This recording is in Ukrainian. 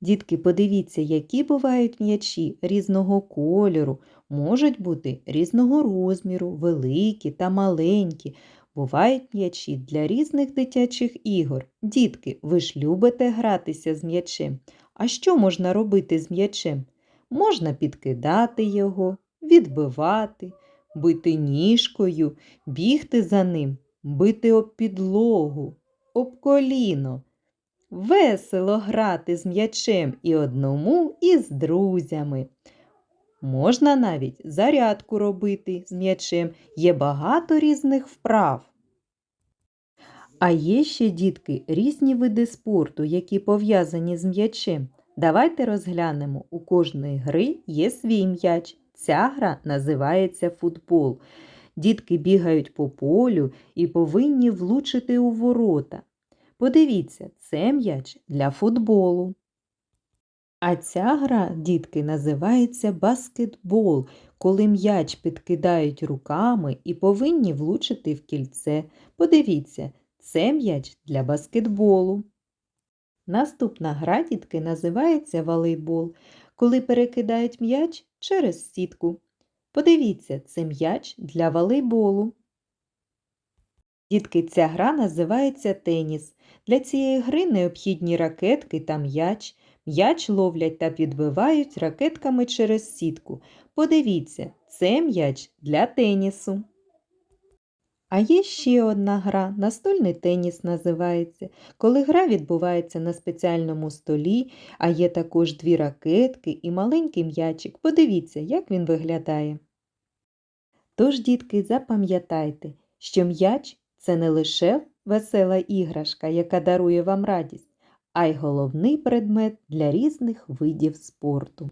Дітки, подивіться, які бувають м'ячі різного кольору, можуть бути різного розміру, великі та маленькі. Бувають м'ячі для різних дитячих ігор. Дітки, ви ж любите гратися з м'ячем. А що можна робити з м'ячем? Можна підкидати його, відбивати, бити ніжкою, бігти за ним, бити об підлогу, об коліно. Весело грати з м'ячем і одному, і з друзями. Можна навіть зарядку робити з м'ячем. Є багато різних вправ. А є ще, дітки, різні види спорту, які пов'язані з м'ячем. Давайте розглянемо. У кожної гри є свій м'яч. Ця гра називається футбол. Дітки бігають по полю і повинні влучити у ворота. Подивіться, це м'яч для футболу. А ця гра, дітки, називається баскетбол, коли м'яч підкидають руками і повинні влучити в кільце. Подивіться, це м'яч для баскетболу. Наступна гра, дітки, називається волейбол, коли перекидають м'яч через сітку. Подивіться, це м'яч для волейболу. Дітки, ця гра називається теніс. Для цієї гри необхідні ракетки та м'яч. М'яч ловлять та підбивають ракетками через сітку. Подивіться, це м'яч для тенісу. А є ще одна гра, настольний теніс називається, коли гра відбувається на спеціальному столі, а є також дві ракетки і маленький м'ячик. Подивіться, як він виглядає. Тож, дітки, запам'ятайте, що м'яч це не лише весела іграшка, яка дарує вам радість, а й головний предмет для різних видів спорту.